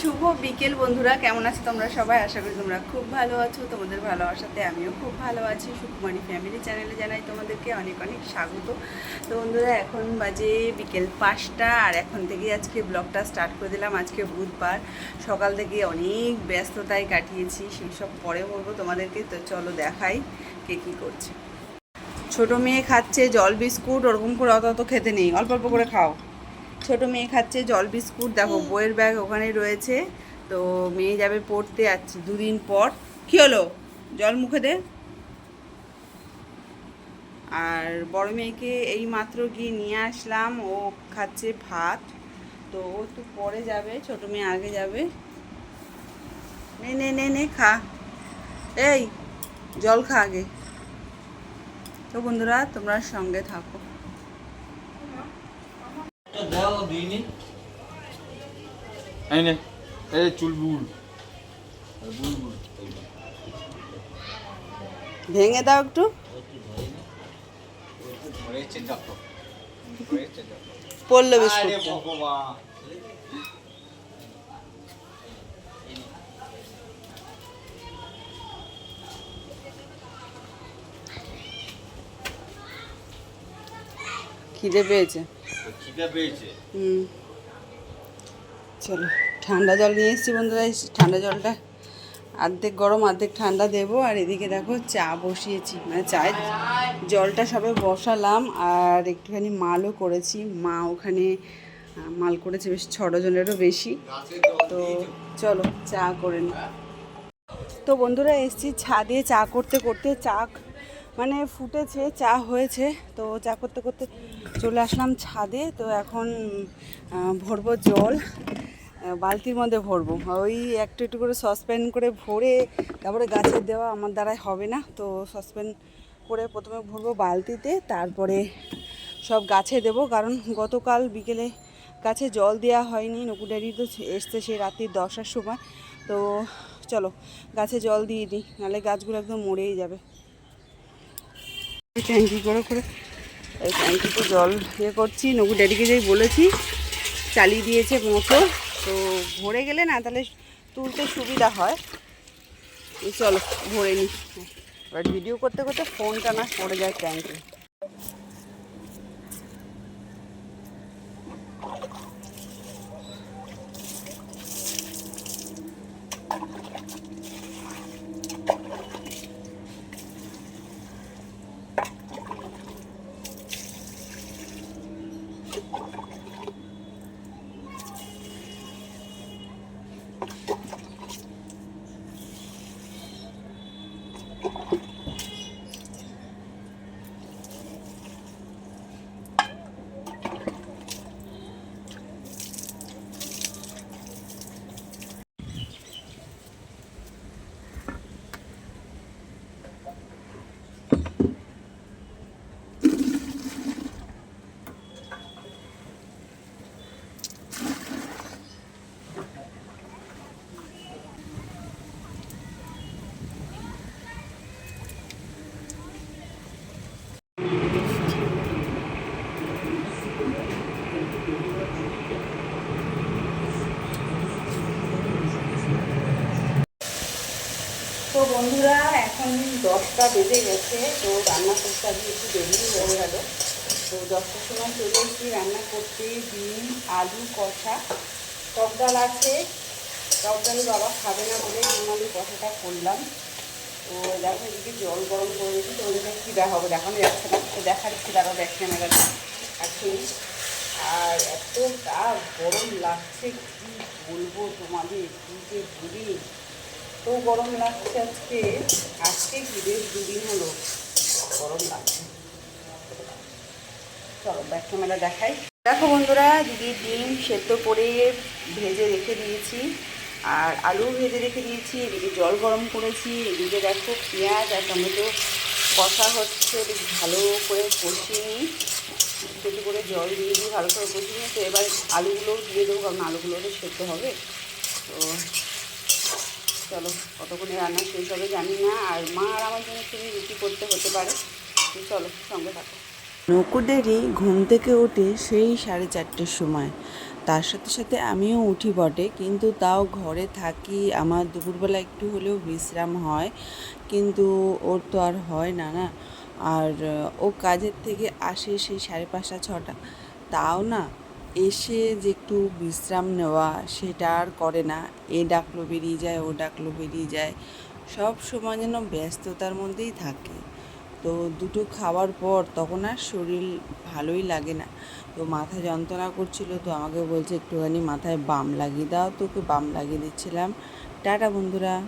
শুভ বিকেল বন্ধুরা, কেমন আছো তোমরা সবাই? আশা করি তোমরা খুব ভালো আছো। তোমাদের ভালোবাসাতে আমিও খুব ভালো আছি। সুকুমারি ফ্যামিলি চ্যানেলে জানাই তোমাদেরকে অনেক অনেক স্বাগত। তো বন্ধুরা, এখন বাজে বিকেল পাঁচটা, আর এখন থেকে আজকে ব্লগটা স্টার্ট করে দিলাম। আজকে বুধবার, সকাল থেকে অনেক ব্যস্ততায় কাটিয়েছি, সেই সব পরে বলব তোমাদেরকে। তো চলো দেখাই কে কী করছে। ছোট মেয়ে খাচ্ছে জল, বিস্কুট, ওরকম করে অত অত খেতে নেই। অল্প অল্প করে খাও। ছোট মেয়ে খাচ্ছে জল বিস্কুট দেখো বইয়ের ব্যাগ ওখানে রয়েছে। তো মেয়ে যাবে পড়তে যাচ্ছে দুদিন পর। কি হলো? জল মুখে দে। আর বড় মেয়েকে এই মাত্র গিয়ে নিয়ে আসলাম। ও খাচ্ছে ভাত। তো ও একটু পরে যাবে ছোট মেয়ে আগে যাবে। নে নে নে নে খা। এই জল খা আগে। তো বন্ধুরা তোমরা সঙ্গে থাকো। দেওয়াল দিইনি। এই নে এই চুল বুল। বুল বুল ভেঙে দাও একটু। পড়ল বিস্কুট। খিদে পেয়েছে। খিদে পেয়েছে। চলো ঠান্ডা জল নিয়ে এসেছি বন্ধুরা ঠান্ডা জলটা অর্ধেক গরম অর্ধেক ঠান্ডা দেবো। আর এদিকে দেখো চা বসিয়েছি। মানে চায়ের জলটা সবে বসালাম আর একটুখানি মালও করেছি। মা ওখানে মাল করেছে বেশ ছ ডজনেরও বেশি। তো চলো চা করে নি। তো বন্ধুরা এসছি ছাদে চা করতে করতে চা মানে ফুটেছে, চা হয়েছে, তো চা করতে করতে চলে আসলাম ছাদে। তো এখন ভরবো জল বালতির মধ্যে ভরবো। ওই একটু একটু করে সসপ্যান করে ভরে তারপরে গাছে দেওয়া আমার দ্বারাই হবে না। তো সসপ্যান করে প্রথমে ভরবো বালতিতে, তারপরে সব গাছে দেবো। কারণ গতকাল বিকেলে গাছে জল দেওয়া হয়নি নকু ড্যাডি তো এসছে সেই রাত্রি দশটার সময়। তো চলো, গাছে জল দিয়ে দিই, নাহলে গাছগুলো একদম মরেই যাবে। ট্যাঙ্কি করে করে। এই ট্যাঙ্কিতে জল ইয়ে করছি নকু ড্যাডিকে যেই বলেছি, চালিয়ে দিয়েছে মোটর। তো ভরে গেলে না, তাহলে তুলতে সুবিধা হয়। চলো, ভরে নি। এবার ভিডিও করতে করতে ফোনটা না পড়ে যায় ট্যাঙ্কে বন্ধুরা, এখন দশটা বেজে গেছে, তো রান্না করতে আজকে একটু দেরি হয়ে গেল। তো দশটার সময় চলে এসেছি, রান্না করতে ডিম, আলু, কষা, টক ডাল আছে। টক ডাল বাবা খাবে না বলে ডিম, আলু, কষাটা করলাম। তো দেখো এদিকে জল গরম করে দিয়েছি তো ওইটা কী দেখাবো? দেখানো যাচ্ছে না। তো দেখাচ্ছি দাঁড়া দেখ ক্যামেরাটা আছে আর এত গরম লাগছে, কী বলব তোমাদের, কী যে বলি। তো গরম লাগছে আজকে। আজকে কি বেশ দুদিন হলো গরম লাগছে। চলো ব্যাক ক্যামেরা দেখাই। দেখো বন্ধুরা দিদি ডিম সেদ্ধ করে ভেজে রেখে দিয়েছি, আর আলু ভেজে রেখে দিয়েছি, এদিকে জল গরম করেছি, এদিকে দেখো পেঁয়াজ আর টমেটো কষা হচ্ছে, বেশ ভালো করে কষিয়ে নিই। একটু একটু করে জল দিয়ে দিই, ভালো করে কষিয়ে নিই। তো এবার আলুগুলোও দিয়ে দেবো, কারণ আলুগুলো তো সেদ্ধ হবে। তো চলো, কতক্ষণে রান্না শেষ হবে জানি না। আর মা আর আমার জন্য তুমি রুটি করতে হতে পারে। চলো, সঙ্গে থাকো। নকুদেরই ঘুম থেকে ওঠে সেই সাড়ে চারটের সময়। তার সাথে সাথে আমিও উঠি বটে, কিন্তু তাও ঘরে থাকি। আমার দুপুরবেলা একটু হলেও বিশ্রাম হয়, কিন্তু ওর তো আর হয় না না? আর, ও কাজের থেকে আসে সেই সাড়ে পাঁচটা, ছটা। তাও না এসে যে একটু বিশ্রাম নেওয়া সেটা আর করে না। এ ডাকলো বেরিয়ে যায়, ও ডাকলো বেরিয়ে যায়। সব সময় যেন ব্যস্ততার মধ্যেই থাকে। তো দুটো খাওয়ার পর তখন আর শরীর ভালোই লাগে না। তো মাথা যন্ত্রণা করছিল, তো আমাকে বলছে, একটুখানি মাথায় বাম লাগিয়ে দাও, তোকে বাম লাগিয়ে দিচ্ছিলাম। টাটা বন্ধুরা।